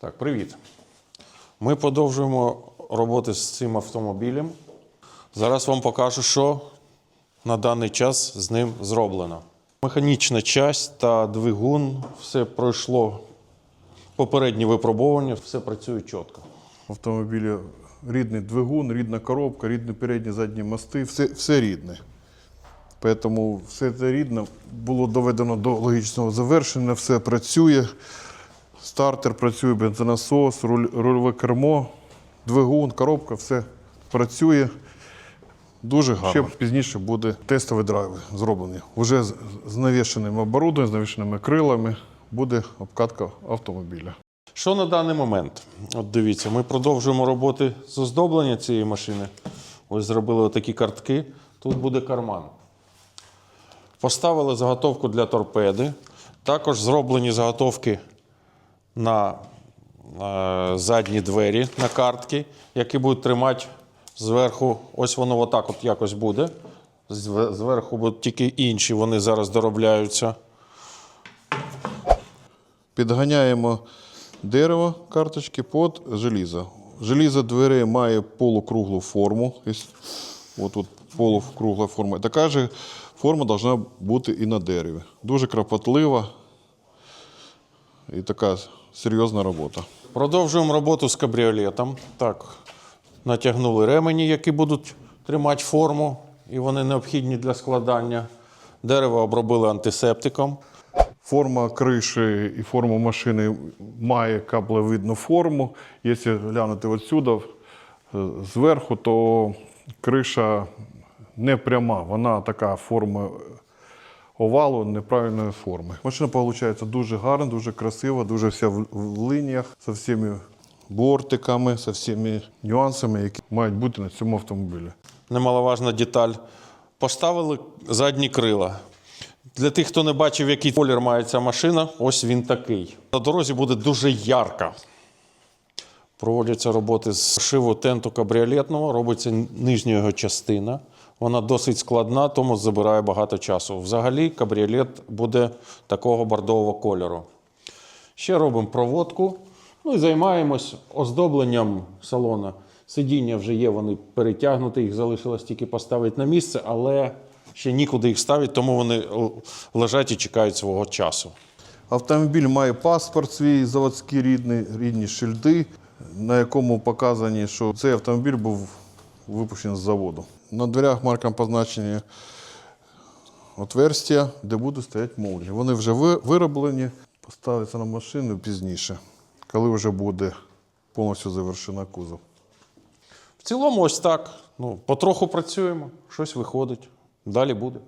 Так, привіт. Ми продовжуємо роботи з цим автомобілем. Зараз вам покажу, що на даний час з ним зроблено. Механічна часть та двигун все пройшло попередні випробування, все працює чітко. В автомобілі рідний двигун, рідна коробка, рідні передні задні мости, все, все рідне. Тому все це рідне було доведено до логічного завершення, все працює. Стартер працює, бензонасос, руль, рульове кермо, двигун, коробка, все працює. Дуже гарно. Ще пізніше буде тестовий драйв зроблений. Уже з, з навішеним оборудованням, з навішеними крилами буде обкатка автомобіля. Що на даний момент? От дивіться, ми продовжуємо роботи з оздоблення цієї машини. Ось зробили такі картки. Тут буде карман. Поставили заготовку для торпеди. Також зроблені заготовки на е, задні двері на картки, які будуть тримати зверху. Ось воно отак от якось буде. Зверху будуть тільки інші, вони зараз доробляються. Підганяємо дерево карточки під желізо. Желізо дверей має полукруглу форму. Ось тут полукругла форма. Така ж форма повинна бути і на дереві. Дуже кропотлива і така серйозна робота. Продовжуємо роботу з кабріолетом. Так, натягнули ремені, які будуть тримати форму, і вони необхідні для складання. Дерево обробили антисептиком. Форма криші і форма машини має каплевидну форму. Якщо глянути отсюди, е, зверху, то криша не пряма, вона така форма овалу неправильної форми. Машина виходить дуже гарна, дуже красива, дуже вся в лініях, з всіми бортиками, з всіми нюансами, які мають бути на цьому автомобілі. Немаловажна деталь. Поставили задні крила. Для тих, хто не бачив, який колір має ця машина, ось він такий. На дорозі буде дуже ярка. Проводяться роботи з шиву тенту кабріолетного, робиться нижня його частина. Вона досить складна, тому забирає багато часу. Взагалі, кабріолет буде такого бордового кольору. Ще робимо проводку. Ну і займаємось оздобленням салона. Сидіння вже є, вони перетягнуті, їх залишилось тільки поставити на місце, але ще нікуди їх ставити, тому вони лежать і чекають свого часу. Автомобіль має паспорт свій заводський рідний, рідні шильди, на якому показані, що цей автомобіль був випущений з заводу. На дверях маркам позначені отверстия, де будуть стояти мовлі. Вони вже вироблені, поставляться на машину пізніше, коли вже буде повністю завершена кузов. В цілому, ось так. Ну, потроху працюємо, щось виходить. Далі буде.